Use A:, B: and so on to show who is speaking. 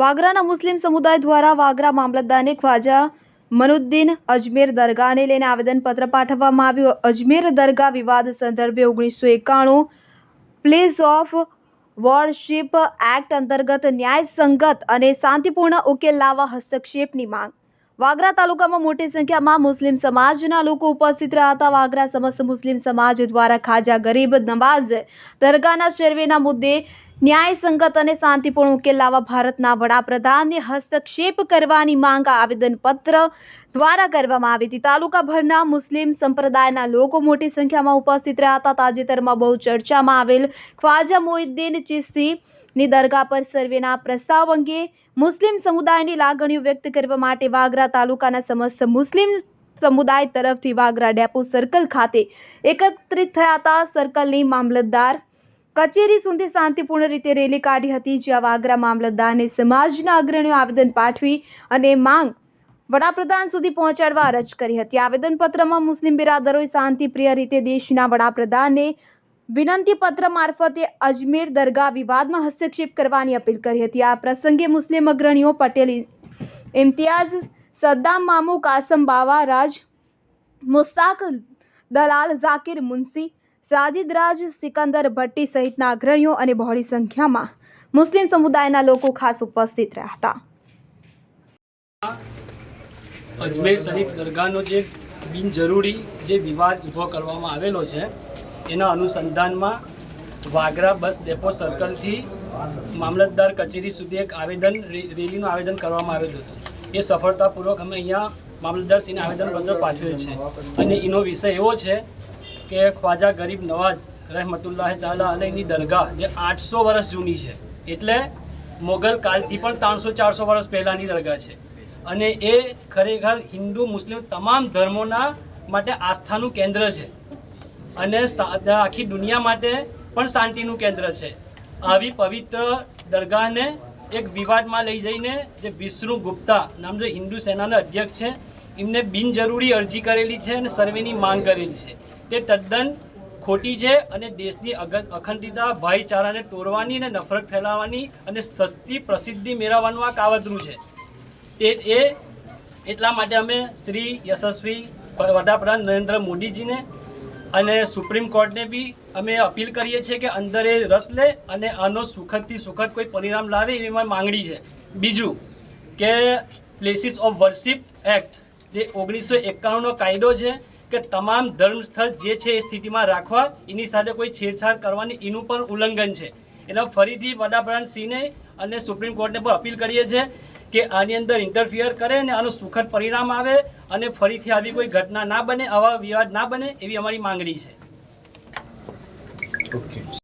A: વાગરાના મુસ્લિમ સમુદાય દ્વારા વાગરા મામલતદારને ખ્વાજા મનુદ્દીન અજમેર દરગાહને લઈને આવેદનપત્ર પાઠવવામાં આવ્યું. અજમેર દરગાહ વિવાદ સંદર્ભે ઓગણીસો એકાણું પ્લેસ ઓફ વોરશિપ એક્ટ અંતર્ગત ન્યાયસંગત અને શાંતિપૂર્ણ ઉકેલ લાવવા હસ્તક્ષેપની માંગ. વાગરા તાલુકામાં મોટી સંખ્યામાં મુસ્લિમ સમાજના લોકો ઉપસ્થિત રહ્યા હતા. વાગરા સમસ્ત મુસ્લિમ સમાજ દ્વારા ખાજા ગરીબ નવાઝ દરગાહના શેરવેના મુદ્દે ન્યાયસંગત અને શાંતિપૂર્ણ ઉકેલ લાવવા ભારતના વડાપ્રધાનને હસ્તક્ષેપ કરવાની માંગ આવેદનપત્ર દ્વારા કરવામાં આવી હતી. તાલુકાભરના મુસ્લિમ સંપ્રદાયના લોકો મોટી સંખ્યામાં ઉપસ્થિત રહ્યા હતા. તાજેતરમાં બહુ ચર્ચામાં આવેલ ખ્વાજા મોહિદ્દીન ચિસ્તી ની દરગાહ પર સર્વેના પ્રસ્તાવ અંગે મુસ્લિમ સમુદાયની લાગણીઓ વ્યક્ત કરવા માટે વાગરા તાલુકાના સમસ્ત મુસ્લિમ સમુદાય તરફથી વાગરા ડેપો સર્કલ ખાતે એકત્રિત થયા હતા. સર્કલની મામલતદાર કચેરી સુધી શાંતિપૂર્ણ રીતે રેલી કાઢી હતી જ્યાં વાગરા મામલતદારને સમાજના અગ્રણીઓ આવેદન પાઠવી અને માંગ વડાપ્રધાન સુધી પહોંચાડવા અરજ કરી હતી. આવેદનપત્રમાં મુસ્લિમ બિરાદરોએ શાંતિપ્રિય રીતે દેશના વડાપ્રધાનને વિનંતી પત્ર મારફતે અજમેર દરગાહ વિવાદમાં હસ્તક્ષેપ કરવાની અપીલ કરી હતી. આ પ્રસંગે મુસ્લિમ અગ્રણીઓ પટેલ, ઇમ્તિયાઝ, સદ્દામ મામુ, કાસમ બાવા, રાજ, મુસ્તાક દલાલ, ઝાકિર મુનસી સાજિદ રાજ, સિકંદર ભટ્ટી સહિતના અગ્રણીઓ અને બહોળી સંખ્યામાં મુસ્લિમ સમુદાયના લોકો ખાસ ઉપસ્થિત રહ્યા હતા.
B: અજમેર શરીફ દરગાહનો જે બિનજરૂરી જે વિવાદ ઊભો કરવામાં આવેલો છે, એના અનુસંધાનમાં વાગરા બસ ડેપો સર્કલથી મામલતદાર કચેરી સુધી એક આવેદન રેલીનું આવેદન કરવામાં આવેલું હતું. એ સફળતાપૂર્વક અમે અહીંયા મામલતદારશ્રીને આવેદનપત્ર પાઠવેલ છે. અને એનો વિષય એવો છે કે ખ્વાજા ગરીબ નવાજ રહેમતુલ્લાહ તાલા અલયની દરગાહ જે આઠસો વર્ષ જૂની છે. એટલે મોગલ કાલથી પણ ત્રણસો ચારસો વર્ષ પહેલાંની દરગાહ છે. અને એ ખરેખર હિન્દુ, મુસ્લિમ તમામ ધર્મોના માટે આસ્થાનું કેન્દ્ર છે. અને આખી દુનિયા માટે પણ શાંતિનું કેન્દ્ર છે. આવી પવિત્ર દરગાહને એક વિવાદમાં લઈ જઈને જે વિષ્ણુ ગુપ્તા નામ જે હિન્દુ સેનાના અધ્યક્ષ છે, એમને બિનજરૂરી અરજી કરેલી છે અને સર્વેની માંગ કરેલી છે. તે તદ્દન ખોટી છે અને દેશની અખંડિતતા, ભાઈચારાને તોડવાની અને નફરત ફેલાવવાની અને સસ્તી પ્રસિદ્ધિ મેળવવાનું આ કાવતરું છે. તે એ, એટલા માટે અમે શ્રી યશસ્વી વડાપ્રધાન નરેન્દ્ર મોદીજીને અને સુપ્રીમ કોર્ટને બી અમે અપીલ કરીએ છીએ કે અંદર એ રસ લે અને આનો સુખદથી સુખદ કોઈ પરિણામ લાવે એવી મારી માંગણી છે. બીજું કે પ્લેસીસ ઓફ વર્શિપ એક્ટ જે ઓગણીસો એકાણુંનો કાયદો છે કે તમામ ધર્મ સ્થળ જે છે એ સ્થિતિમાં રાખવા, એની સાથે કોઈ છેડછાડ કરવાની, એનું પણ ઉલ્લંઘન છે. એટલે ફરીથી વડાપ્રધાન સિંહને અને સુપ્રીમ કોર્ટને પણ અપીલ કરીએ છીએ કે આની અંદર ઇન્ટરફિયર કરે અને આનું સુખદ પરિણામ આવે અને ફરીથી આવી કોઈ ઘટના ના બને, આવા વિવાદ ના બને, એવી અમારી માંગણી છે.